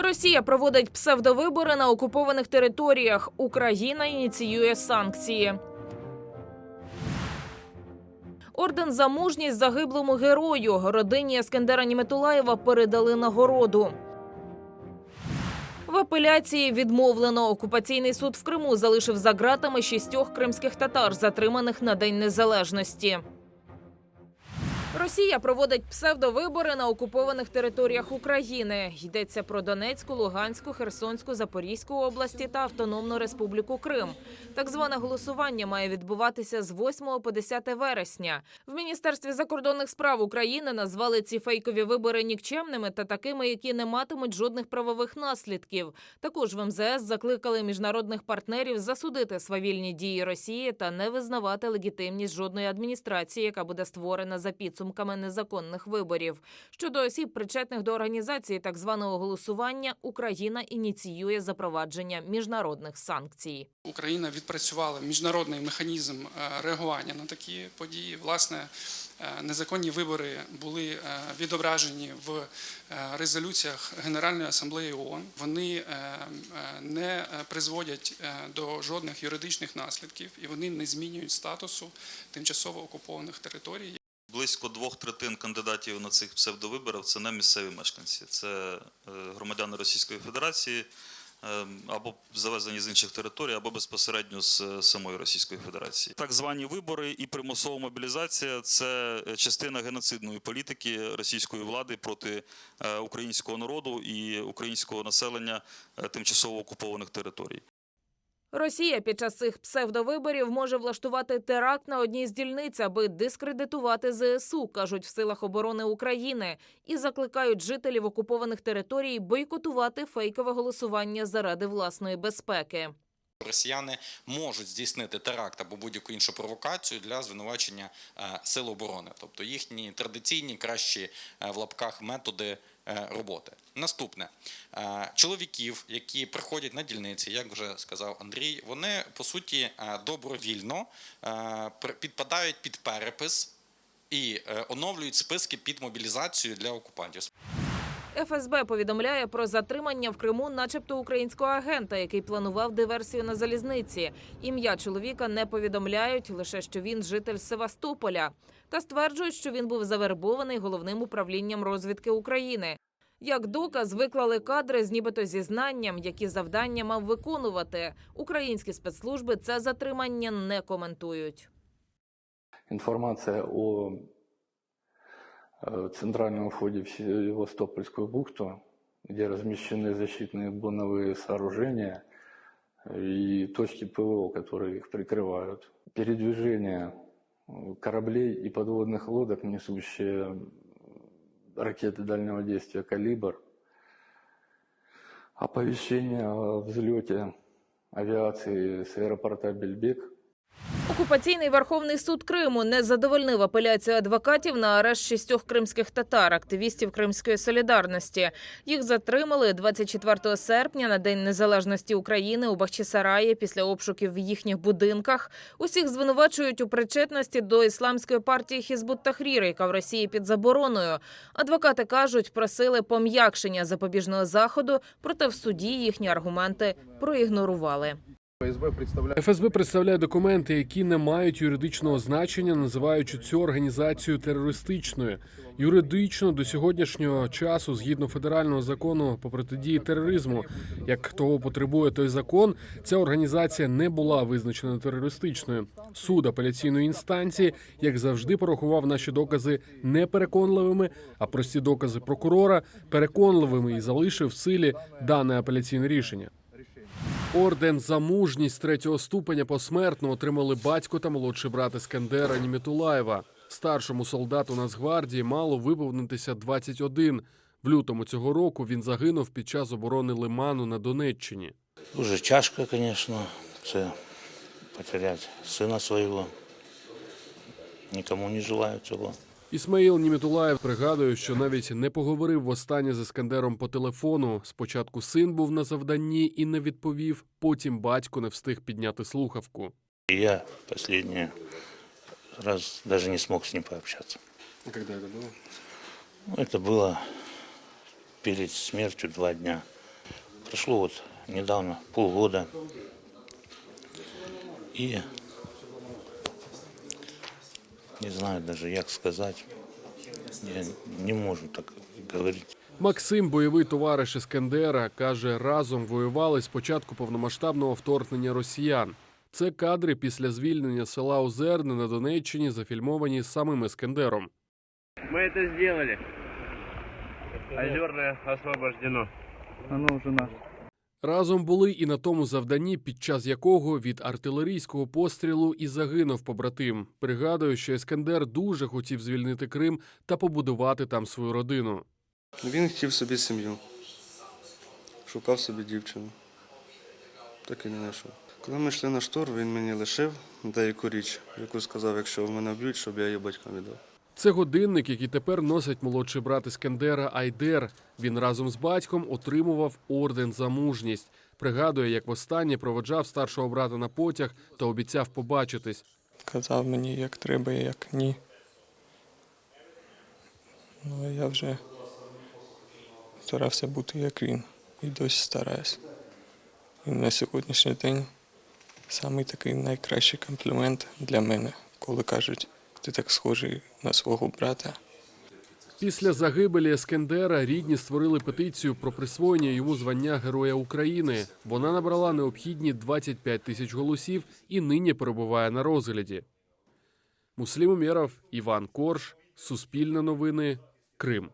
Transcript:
Росія проводить псевдовибори на окупованих територіях. Україна ініціює санкції. Орден за мужність загиблому герою родині Ескендера Німетулаєва передали нагороду. В апеляції відмовлено. Окупаційний суд в Криму залишив за ґратами шістьох кримських татар, затриманих на День Незалежності. Росія проводить псевдовибори на окупованих територіях України. Йдеться про Донецьку, Луганську, Херсонську, Запорізьку області та Автономну Республіку Крим. Так зване голосування має відбуватися з 8 по 10 вересня. В міністерстві закордонних справ України назвали ці фейкові вибори нікчемними та такими, які не матимуть жодних правових наслідків. Також в МЗС закликали міжнародних партнерів засудити свавільні дії Росії та не визнавати легітимність жодної адміністрації, яка буде створена за підсумками незаконних виборів. Щодо осіб, причетних до організації так званого голосування, Україна ініціює запровадження міжнародних санкцій. Україна відпрацювала міжнародний механізм е, реагування на такі події. Власне, е, незаконні вибори були е, відображені в резолюціях Генеральної асамблеї ООН. Вони не призводять до жодних юридичних наслідків і вони не змінюють статусу тимчасово окупованих територій. Близько двох третин кандидатів на цих псевдовиборах це не місцеві мешканці, це е, громадяни Російської Федерації е, або завезені з інших територій, або безпосередньо з е, самої Російської Федерації. Так звані вибори і примусова мобілізація це частина геноцидної політики російської влади проти е, українського народу і українського населення тимчасово окупованих територій. Росія під час цих псевдовиборів може влаштувати теракт на одній з дільниць, аби дискредитувати ЗСУ, кажуть в силах оборони України, і закликають жителів окупованих територій бойкотувати фейкове голосування заради власної безпеки. Росіяни можуть здійснити теракт або будь-яку іншу провокацію для звинувачення е, сил оборони, тобто їхні традиційні кращі е, в лапках методи роботи. Наступне Е, чоловіків, які приходять на дільниці, як вже сказав Андрій, вони по суті е, добровільно е, підпадають під перепис і е, оновлюють списки під мобілізацію для окупантів. ФСБ повідомляє про затримання в Криму, начебто українського агента, який планував диверсію на залізниці. Ім'я чоловіка не повідомляють, лише що він житель Севастополя, та стверджують, що він був завербований головним управлінням розвідки України. Як доказ виклали кадри з нібито зізнанням, які завдання мав виконувати. Українські спецслужби це затримання не коментують. информация о центральном входе в Севастопольскую бухту, где размещены защитные боновые сооружения и точки ПВО, которые их прикрывают. Передвижение э, кораблей и подводных лодок, несущие ракеты дальнего действия «Калибр», оповещение о взлете авиации с аэропорта Бельбек – Окупаційний Верховний суд Криму не задовольнив апеляцію адвокатів на арешт шістьох кримських татар, активістів Кримської солідарності. Їх затримали 24 серпня на День Незалежності України у Бахчисараї після обшуків в їхніх будинках. Усіх звинувачують у причетності до ісламської партії Хізбут Тахрір, яка в Росії під забороною. Адвокати кажуть, просили пом'якшення запобіжного заходу, проте в суді їхні аргументи проігнорували. ФСБ представляє ФСБ представляє документи, які не мають юридичного значення, називаючи цю організацію терористичною. Юридично до сьогоднішнього часу, згідно федерального закону по протидії тероризму, як того потребує той закон, ця організація не була визначена терористичною. Суд апеляційної інстанції, як завжди, порахував наші докази непереконливими, а прості докази прокурора переконливими і залишив в силі дане апеляційне рішення. Орден за мужність третього ступеня посмертно отримали батько та молодший брат Іскандера Німітулаєва. Старшому солдату Нацгвардії мало виповнитися 21. В лютому цього року він загинув під час оборони Лиману на Донеччині. Дуже тяжко, звісно, це потеряти сина свого. Нікому не желаю цього. Ісмаїл Німітулаєв пригадує, що навіть не поговорив востаннє з Іскандером по телефону. Спочатку син був на завданні і не відповів. Потім батько не встиг підняти слухавку. І я останній раз даже не смог з ним пообщатися. Когда это было? Ну, это было перед смертью два дня Прошло вот недавно полгода. И не знаю даже, як сказать. Я не можу так говорить. Максим, бойовий товариш Іскандера, каже, разом воювали з початку повномасштабного вторгнення росіян. Це кадри після звільнення села Озерне на Донеччині, зафільмовані самим Іскандером. Мы это сделали. Озерное освобождено. Оно уже наше. Разом були і на тому завданні, під час якого від артилерійського пострілу і загинув побратим. Пригадую, що Іскандер дуже хотів звільнити Крим та побудувати там свою родину. Він хотів собі сім'ю. Шукав собі дівчину. Так і не знайшов. Коли ми йшли на штурм, він мені лишив деяку річ, яку сказав, якщо мене вб'ють, щоб я її батькам віддав. Це годинник, який тепер носить молодший брат Іскандера Айдер. Він разом з батьком отримував орден за мужність. Пригадує, як востаннє проводжав старшого брата на потяг та обіцяв побачитись. казав мені, як треба як ні. Ну, я вже старався бути як він і досі стараюсь. І на сьогоднішній день самий такий найкращий комплімент для мене, коли кажуть, ти так схожий на свого брата. Після загибелі Ескендера рідні створили петицію про присвоєння йому звання Героя України. Вона набрала необхідні 25 тисяч голосів і нині перебуває на розгляді. Муслім Умєров, Іван Корж, Суспільне новини, Крим.